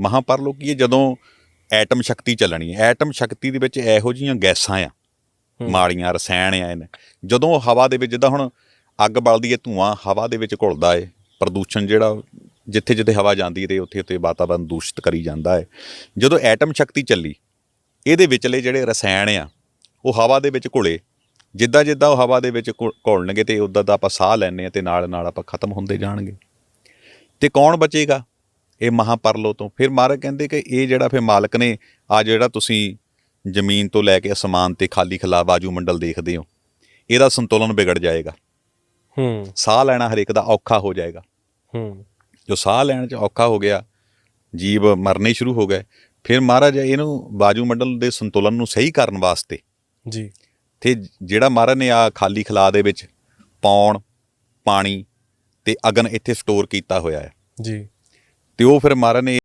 ਮਹਾਪਰਲੋ ਕੀ ਹੈ ਜਦੋਂ ਐਟਮ ਸ਼ਕਤੀ ਚੱਲਣੀ ਹੈ। ਐਟਮ ਸ਼ਕਤੀ ਦੇ ਵਿੱਚ ਇਹੋ ਜੀਆਂ ਗੈਸਾਂ ਆ। ਮਾੜੀਆਂ ਰਸਾਇਣ ਆ ਇਹਨੇ। ਜਦੋਂ ਹਵਾ ਦੇ ਵਿੱਚ ਜਿੱਦਾਂ ਹੁਣ ਅੱਗ ਬਲਦੀ ਹੈ ਧੂਆਂ ਹਵਾ ਦੇ ਵਿੱਚ ਘੁਲਦਾ ਹੈ ਪ੍ਰਦੂਸ਼ਣ ਜਿਹੜਾ ਜਿੱਥੇ ਜਿੱਥੇ ਹਵਾ ਜਾਂਦੀ ਤੇ ਉੱਥੇ ਉੱਥੇ ਵਾਤਾਵਰਨ ਦੂਸ਼ਿਤ ਕਰੀ ਜਾਂਦਾ ਹੈ ਜਦੋਂ ਐਟਮ ਸ਼ਕਤੀ ਚੱਲੀ ਇਹਦੇ ਵਿਚਲੇ ਜਿਹੜੇ ਰਸਾਇਣ ਆ ਉਹ ਹਵਾ ਦੇ ਵਿੱਚ ਘੁਲੇ। ਜਿੱਦਾਂ ਜਿੱਦਾਂ ਉਹ ਹਵਾ ਦੇ ਵਿੱਚ ਘੁਲਣਗੇ ਤੇ ਉਦਾਂ ਦਾ ਆਪਾਂ ਸਾਹ ਲੈਂਦੇ ਆ ਤੇ ਨਾਲ ਨਾਲ ਆਪਾਂ ਖਤਮ ਹੁੰਦੇ ਜਾਣਗੇ। ਤੇ ਕੌਣ ਬਚੇਗਾ? ਇਹ ਮਹਾਪਰਲੋ ਤੋਂ। ਫਿਰ ਮਹਾਰਾਜ ਕਹਿੰਦੇ ਕਿ ਇਹ ਜਿਹੜਾ ਫਿਰ ਮਾਲਕ ਨੇ ਆ ਜਿਹੜਾ ਤੁਸੀਂ ਜ਼ਮੀਨ ਤੋਂ ਲੈ ਕੇ ਅਸਮਾਨ ਤੇ ਖਾਲੀ ਖਲਾ ਵਾਯੂਮੰਡਲ ਦੇਖਦੇ ਹੋ ਇਹਦਾ ਸੰਤੁਲਨ ਵਿਗੜ ਜਾਏਗਾ। ਹੂੰ। ਸਾਹ ਲੈਣਾ ਹਰੇਕ ਦਾ ਔਖਾ ਹੋ ਜਾਏਗਾ। ਹੂੰ। ਜੋ ਸਾਹ ਲੈਣ 'ਚ ਔਖਾ ਹੋ ਗਿਆ ਜੀਵ ਮਰਨੇ ਸ਼ੁਰੂ ਹੋ ਗਏ ਫਿਰ ਮਹਾਰਾਜ ਇਹਨੂੰ ਵਾਯੂਮੰਡਲ ਦੇ ਸੰਤੁਲਨ ਨੂੰ ਸਹੀ ਕਰਨ ਵਾਸਤੇ ਜੀ। ਤੇ ਜਿਹੜਾ ਮਹਾਰਾਜ ਨੇ ਆ ਖਾਲੀ ਖਲਾ ਦੇ ਵਿੱਚ ਪੌਣ ਪਾਣੀ ਤੇ ਅਗਨ ਇੱਥੇ ਸਟੋਰ ਕੀਤਾ ਹੋਇਆ ਹੈ। ਜੀ। ਤੇ ਉਹ ਫਿਰ ਮਹਾਰਾਜ ਨੇ